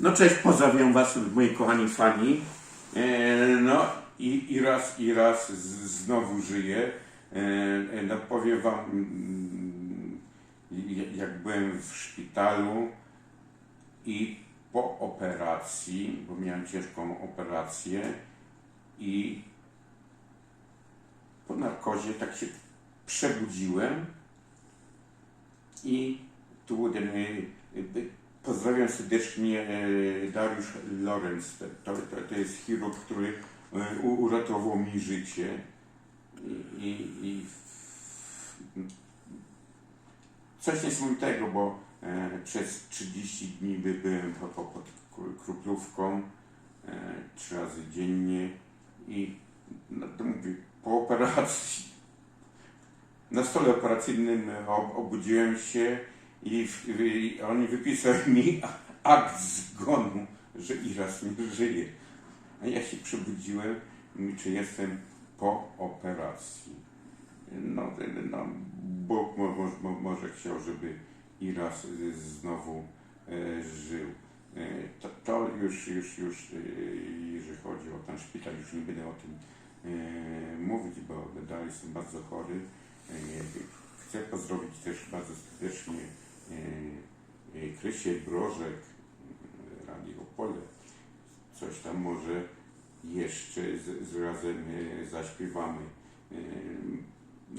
No cześć, pozdrawiam Was, moi kochani fani. E, no i, i raz, i raz z, znowu żyję. E, e, no powiem Wam, mm, jak byłem w szpitalu i po operacji, bo miałem ciężką operację i po narkozie tak się przebudziłem i tu e, e, pozdrawiam serdecznie e, Dariusz Lorenz. To, to, to jest chirurg, który e, uratował mi życie. I, i, i coś niesamowitego, bo e, przez 30 dni by- byłem po, po, pod kru- kruplówką trzy razy dziennie i no, to mówię, po operacji na stole operacyjnym ob, obudziłem się i, i oni wypisali mi akt zgonu, że Iras nie żyje. A ja się przebudziłem czy jestem po operacji. No, no Bóg mo, mo, mo, może chciał, żeby Iras y, znowu e, żył. E, to, to już, już, już, e, jeżeli chodzi o ten szpital, już nie będę o tym e, mówić, bo dalej jestem bardzo chory. E, Chcę pozdrowić też bardzo Krysię Brożek, e, Radio Pole. Coś tam może jeszcze z, z razem e, zaśpiewamy. E,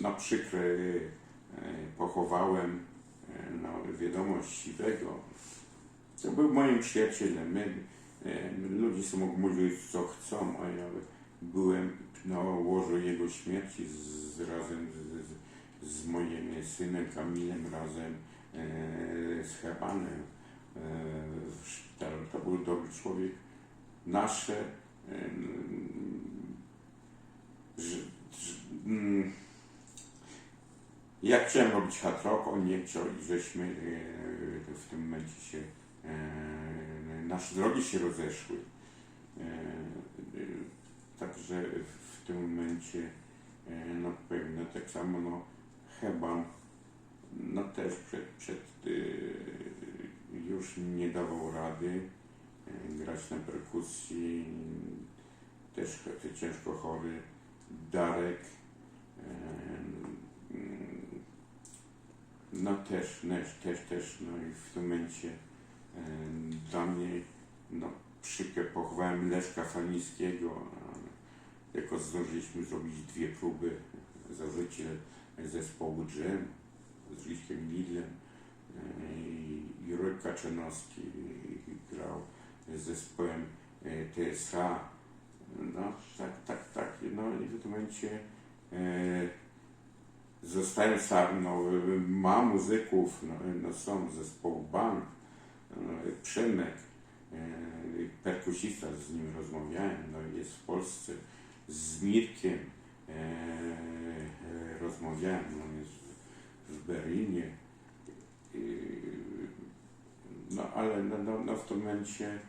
Na przykre pochowałem no, wiadomość siwego. To był moim przyjacielem. My, ludzie mogą mówić co chcą, a ja byłem na łożu jego śmierci z, razem z, z, moim synem Kamilem, razem z Hermanem e, w szpitalu. To był dobry człowiek. Nasze e, że, że, mm, ja chciałem robić hard rock, on nie chciał i żeśmy e, w tym momencie się e, nasze drogi się rozeszły. E, e, Także w tym momencie e, no pewnie tak samo no Heban no też przed, przed e, już nie dawał rady e, grać na perkusji też ciężko chory. Darek no też, też, też, też no i w tym momencie dla mnie no przykre pochowałem Leszka Falińskiego a jako zdążyliśmy zrobić dwie próby zażycie zespołu Dżem z Lidlem e, i Jurek Kaczynowski grał z zespołem e, TSH no tak, tak, tak no i w tym momencie e, zostałem sam, no ma muzyków, no, no są zespołu Bank, no, Przemek, perkusista, z nim rozmawiałem, no jest w Polsce, z Mirkiem e, rozmawiałem, on jest w, Berlinie. No ale no, no, no w tym momencie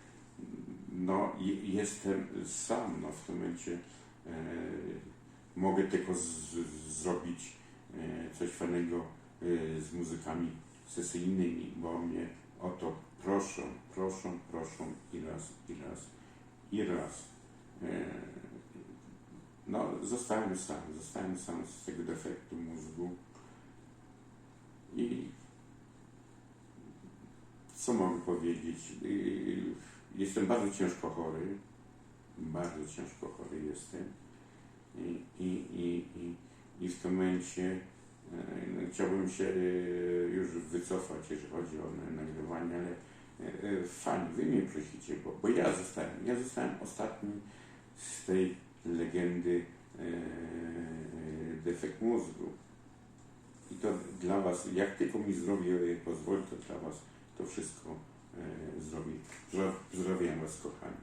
no, je- jestem sam, no w tym momencie e, mogę tylko z, zrobić e, coś fajnego e, z muzykami sesyjnymi, bo mnie o to proszą, proszą, proszą i raz, i raz, i raz. E, no, zostałem sam, zostałem sam z tego defektu mózgu i co mogę powiedzieć? Y, Jestem bardzo ciężko chory, bardzo ciężko chory jestem i, i, i, i, i w tym momencie no, chciałbym się już wycofać, jeżeli chodzi o na- nagrywanie, ale fani, wy mnie prosicie, bo, bo ja zostałem, ja zostałem ostatni z tej legendy defekt mózgu. I to dla Was, jak tylko mi zdrowie pozwoli, to dla Was to wszystko e, zrobi. Zdra- Pozdrawiam Was, kochani.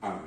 Ale